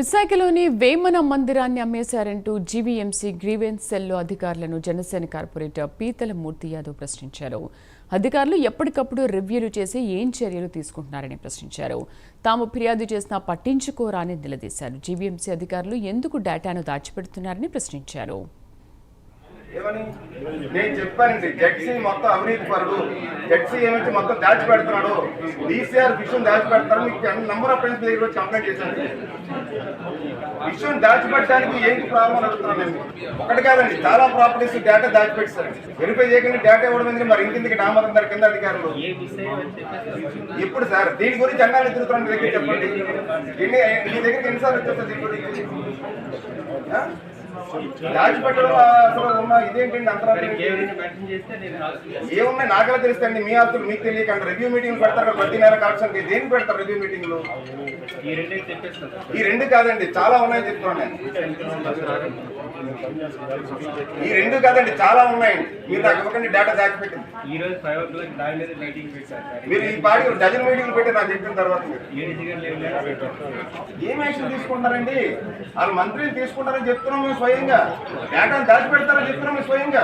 విశాఖలోని వేమన మందిరాన్ని అమ్మేశారంటూ GVMC grievance సెల్లో అధికారులను జనసేన కార్పొరేటర్ పీతల మూర్తి యాదవ్ ప్రశ్నించారు. అధికారులు ఎప్పటికప్పుడు రివ్యూలు చేసి ఏం చర్యలు తీసుకుంటున్నారని ప్రశ్నించారు. తాము ఫిర్యాదు చేసినా పట్టించుకోరా అని నిలదీశారు. జీవీఎంసీ అధికారులు ఎందుకు డేటాను దాచిపెడుతున్నారని ప్రశ్నించారు. ఏమని? నేను చెప్పానండి జెడ్సీ మొత్తం అవినీతి పరుడు. జెడ్సీ ఏమిటి మొత్తం దాచి పెడుతున్నాడు డీసీఆర్ విషయం దాచి పెడతారు మీకు నంబర్ ఆఫ్ ఫ్రెండ్స్ దగ్గర వచ్చి కంప్లైంట్ చేశాను. విషయం దాచిపెట్టడానికి ఏంటి ప్రాబ్లం అడుగుతున్నాను నేను. ఒకటి కాదండి చాలా ప్రాపర్టీస్ డేటా దాచిపెట్టారు వెరిఫై చేయకుండా డేటా ఇవ్వడం ఎందుకు? మరి ఇంకిందికి డామరం గారి కింద అధికారులు. ఇప్పుడు సార్ దీని గురించి అన్నాలు తిరుగుతున్నాను మీ దగ్గర చెప్పండి. ఎన్ని మీ దగ్గరికి ఎన్నిసార్లు వచ్చేస్తారు దీని గురించి? దాచిపెట్టడం అసలు ఉన్న ఇదేంటండి అంతరాలు? ఏమున్నాయి? నాకెలా తెలుస్తాయండి? మీ ఆస్తులు మీకు తెలియకండి రివ్యూ మీటింగ్ పెడతారు ప్రతి నెల కలెక్షన్ దేనికి పెడతారు రివ్యూ మీటింగ్లు ఈ రెండే చెప్పేస్తాను. ఈ రెండు కాదండి చాలా ఉన్నాయి చెప్తున్నాను నేను. ఈ రెండు కాదండి చాలా ఉన్నాయండి. మీరు నాకు ఇవ్వకండి డేటా దాచిపెట్టింది ఈ రోజు ఫైవ్ ఓ క్లాక్ దాని మీద మీటింగ్ పెట్టారు. మీరు ఈ పాడి డజన్ మీటింగ్లు పెట్టి నాకు చెప్పిన తర్వాత ఏం యాక్షన్ తీసుకుంటారండి వాళ్ళు మంత్రిని తీసుకుంటారని చెప్తున్నాం స్వయంగా. డేటాను దాచిపెడతారని చెప్తున్నాం మేము స్వయంగా.